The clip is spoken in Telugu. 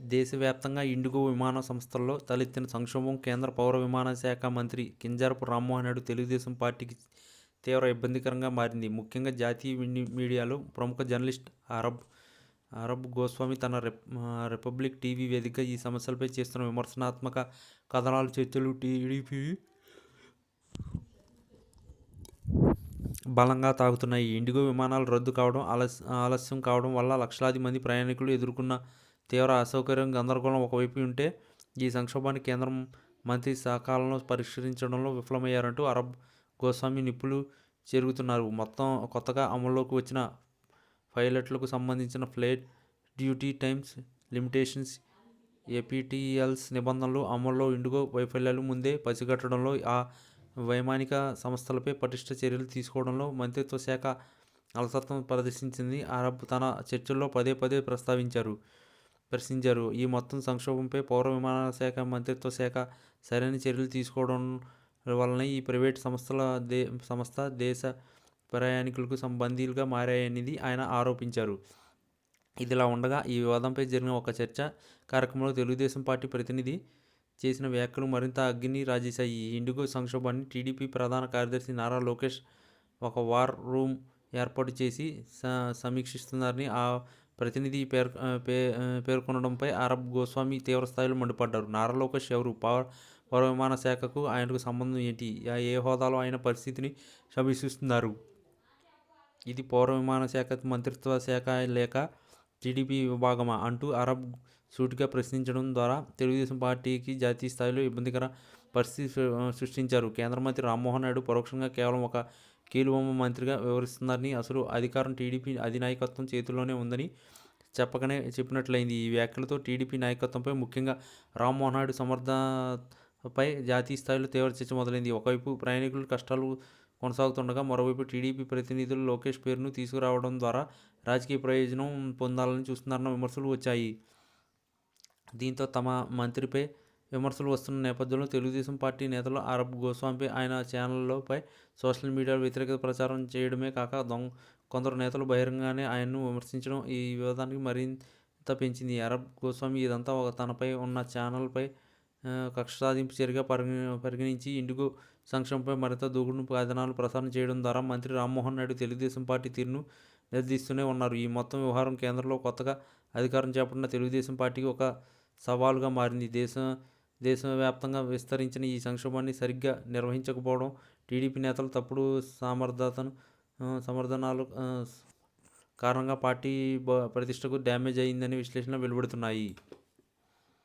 దేశవ్యాప్తంగా ఇండిగో విమాన సంస్థల్లో తలెత్తిన సంక్షోభం కేంద్ర పౌర విమాన శాఖ మంత్రి కింజారపు రామ్మోహన్ నాయుడు తెలుగుదేశం పార్టీకి తీవ్ర ఇబ్బందికరంగా మారింది. ముఖ్యంగా జాతీయ మీడియాలో ప్రముఖ జర్నలిస్ట్ అరబ్ అరబ్ గోస్వామి తన రిపబ్లిక్ టీవీ వేదికగా ఈ సమస్యలపై చేస్తున్న విమర్శనాత్మక కథనాలు, చర్చలు టీడీపీ బలంగా తాగుతున్నాయి ఇండిగో విమానాలు రద్దు కావడం, ఆలస్యం కావడం వల్ల లక్షలాది మంది ప్రయాణికులు ఎదుర్కొన్న తీవ్ర అసౌకర్యం, గందరగోళం ఒకవైపు ఉంటే, ఈ సంక్షోభాన్ని కేంద్రం మంత్రి సకాలంలో పరిష్కరించడంలో విఫలమయ్యారంటూ అరబ్ గోస్వామి నిప్పులు మొత్తం కొత్తగా అమల్లోకి వచ్చిన పైలట్లకు సంబంధించిన ఫ్లైట్ డ్యూటీ టైమ్స్ లిమిటేషన్స్, ఏపీటీఎల్స్ నిబంధనలు అమల్లో ఇండిగో వైఫల్యాలు ముందే పసిగట్టడంలో, ఆ వైమానిక సంస్థలపై పటిష్ట చర్యలు తీసుకోవడంలో మంత్రిత్వ శాఖ అలసత్వం ప్రదర్శించింది. అరబ్ తన చర్చల్లో పదే పదే ప్రస్తావించారు. ప్రశ్నించారు. ఈ మొత్తం సంక్షోభంపై పౌర విమానయాన శాఖ మంత్రిత్వ శాఖ సరైన చర్యలు తీసుకోవడం వల్లనే ఈ ప్రైవేట్ సంస్థల దే సంస్థ దేశ ప్రయాణికులకు సంబంధీలుగా మారాయనేది ఆయన ఆరోపించారు. ఇదిలా ఉండగా, ఈ వివాదంపై జరిగిన ఒక చర్చ కార్యక్రమంలో తెలుగుదేశం పార్టీ ప్రతినిధి చేసిన వ్యాఖ్యలు మరింత అగ్ని రాజేశాయి. ఇండిగో సంక్షోభాన్ని టీడీపీ ప్రధాన కార్యదర్శి నారా లోకేష్ ఒక వార్ రూమ్ ఏర్పాటు చేసి సమీక్షిస్తున్నారని ఆ ప్రతినిధి పేర్కొనడంపై అరబ్ గోస్వామి తీవ్రస్థాయిలో మండిపడ్డారు. నారా లోకేష్ ఎవరు? పౌర విమాన శాఖకు ఆయనకు సంబంధం ఏంటి? ఏ హోదాలో ఆయన పరిస్థితిని సమీక్షిస్తున్నారు? ఇది పౌర విమాన శాఖ మంత్రిత్వ శాఖ లేక టీడీపీ విభాగమా? అంటూ అరబ్ సూటిగా ప్రశ్నించడం ద్వారా తెలుగుదేశం పార్టీకి జాతీయ స్థాయిలో ఇబ్బందికర పరిస్థితి సృష్టించారు. కేంద్ర మంత్రి రామ్మోహన్ నాయుడు పరోక్షంగా కేవలం ఒక కీలుబొమ్మ మంత్రిగా వ్యవహరిస్తున్నారని, అసలు అధికారం టీడీపీ అధినాయకత్వం చేతుల్లోనే ఉందని చెప్పకనే చెప్పినట్లయింది. ఈ వ్యాఖ్యలతో టీడీపీ నాయకత్వంపై, ముఖ్యంగా రామ్మోహన్ నాయుడు జాతీయ స్థాయిలో తీవ్ర చర్చ మొదలైంది. ఒకవైపు ప్రయాణికుల కష్టాలు కొనసాగుతుండగా, మరోవైపు టీడీపీ ప్రతినిధులు లోకేష్ పేరును తీసుకురావడం ద్వారా రాజకీయ ప్రయోజనం పొందాలని చూస్తున్నారన్న విమర్శలు వచ్చాయి. దీంతో తమ మంత్రిపై విమర్శలు వస్తున్న నేపథ్యంలో తెలుగుదేశం పార్టీ నేతలు అరబ్ గోస్వామిపై, ఆయన ఛానళ్ళపై సోషల్ మీడియాలో వ్యతిరేకత ప్రచారం చేయడమే కాక, కొందరు నేతలు బహిరంగంగానే ఆయన్ను విమర్శించడం ఈ వివాదానికి మరింత పెంచింది. అరబ్ గోస్వామి ఇదంతా తనపై, ఉన్న ఛానల్పై కక్ష సాధింపు చర్యగా పరిగణించి, ఇండిగో సంక్షేమంపై మరింత దూకుడు కథనాలు ప్రసారం చేయడం ద్వారా మంత్రి రామ్మోహన్ నాయుడు తెలుగుదేశం పార్టీ తీరును నిలదీస్తూనే ఉన్నారు. ఈ మొత్తం వ్యవహారం కేంద్రంలో కొత్తగా అధికారం చేపట్టిన తెలుగుదేశం పార్టీకి ఒక సవాలుగా మారింది. దేశం దేశవ్యాప్తంగా విస్తరించిన ఈ సంక్షోభాన్ని సరిగ్గా నిర్వహించకపోవడం టీడీపీ నేతలు తప్పుడు సమర్థనల కారణంగా పార్టీ ప్రతిష్టకు డ్యామేజ్ అయిందని విశ్లేషణలు వెలువడుతున్నాయి.